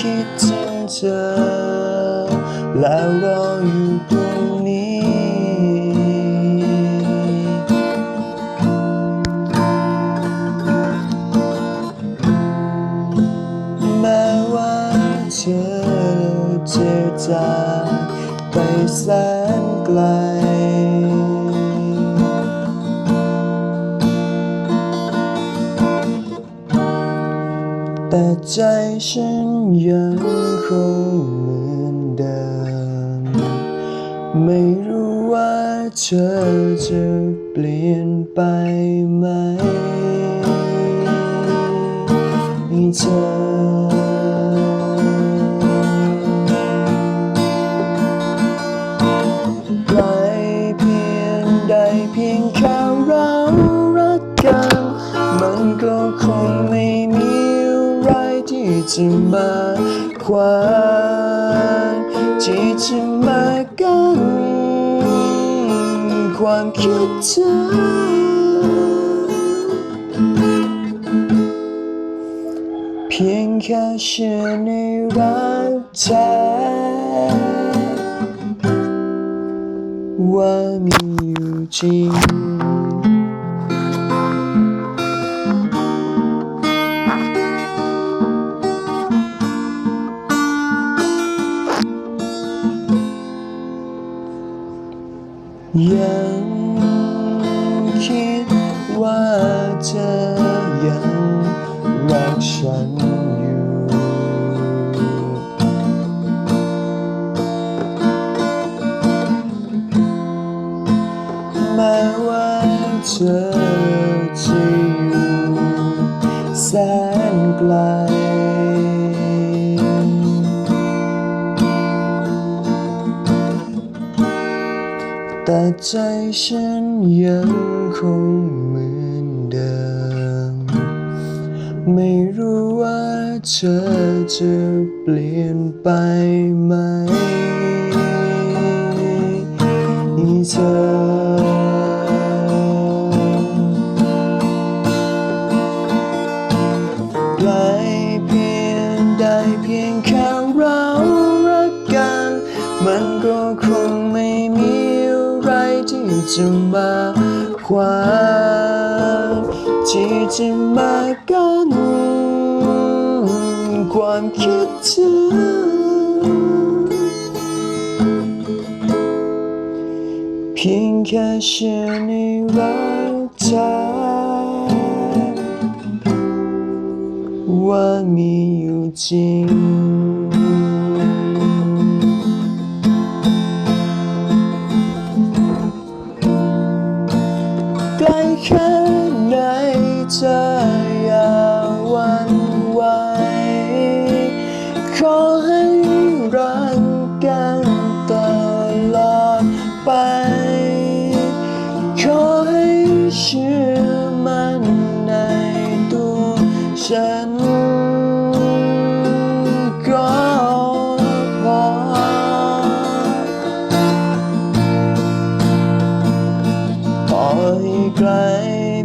คิดถึงเธอ แล้วรออยู่ตรงนี้ แม้ว่าเธอจะจากไปแสนไกล แต่ใจฉันยังคงเหมือนเดิม ไม่รู้ว่าเธอจะเปลี่ยนไปไหมเธอ จะมาขวางที่จะมากันความคิดเธอเพียงแค่เชื่อในรักแท้ว่ามีอยู่จริง ยังคิดว่าเธอยังรักฉันอยู่ แม้ว่าเธอจะอยู่แสน แต่ใจฉันยังคงเหมือนเดิม ไม่รู้ว่าเธอจะเปลี่ยนไปไหมเธอไกลเพียงใดเพียงแค่เรารักกันมันก็ค จะมาขวางที่จะมากันความคิดถึงเพียงแค่เชื่อในรักเธอว่ามีอยู่จริง แค่ไหนเธออย่าหวันไหวขอให้รักกันตลอดไป ขอให้เชื่อมันในตัวฉัน ไกล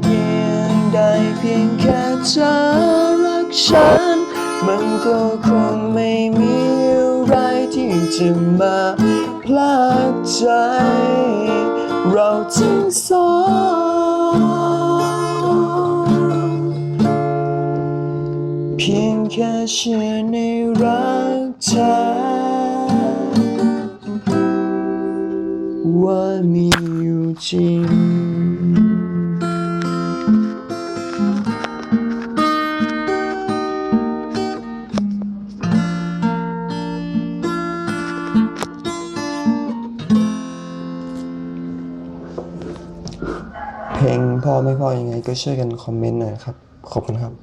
เพียงใดเพียงแค่เธอรักฉัน มันก็คงไม่มีอะไรที่จะมาพลากใจ เราทั้งสองเพียงแค่เชื่อในรักเธอว่ามีอยู่จริง เพลงพ่อไม่พ่อยังไงก็ช่วยกันคอมเมนต์หน่อยครับ ขอบคุณครับ